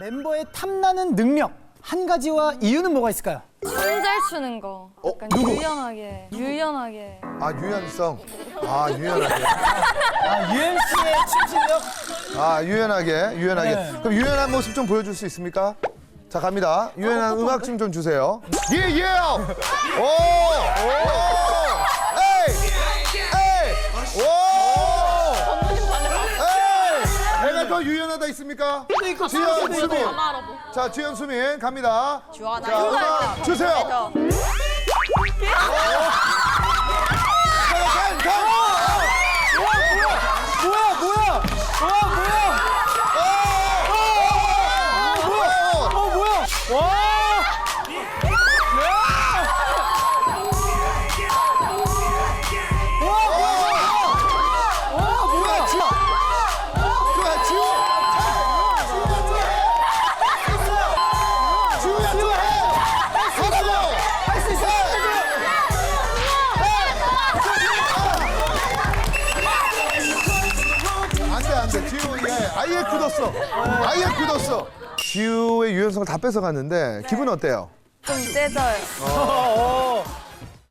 멤버의 탐나는 능력 한 가지와 이유는 뭐가 있을까요? 춤잘 추는 거. 어, 약간 누구? 유연하게, 유연하게. 아 유연성. 아 유연하게. 아, 유엔 씨의 춤 실력. 아 유연하게 유연하게. 네. 그럼 유연한 모습 좀 보여줄 수 있습니까? 자 갑니다. 유연한 음악 좀 좀 주세요. 예 예. 오. 오. 더 유연하다 있습니까? 주연 수민. 자 주연 수민 갑니다. 자 음악 주세요. 안 돼. 지우, 예, 아예 굳었어. 아예 굳었어. 지우의 유연성을 다 뺏어갔는데 기분 어때요? 좀 째져요. 어, 어.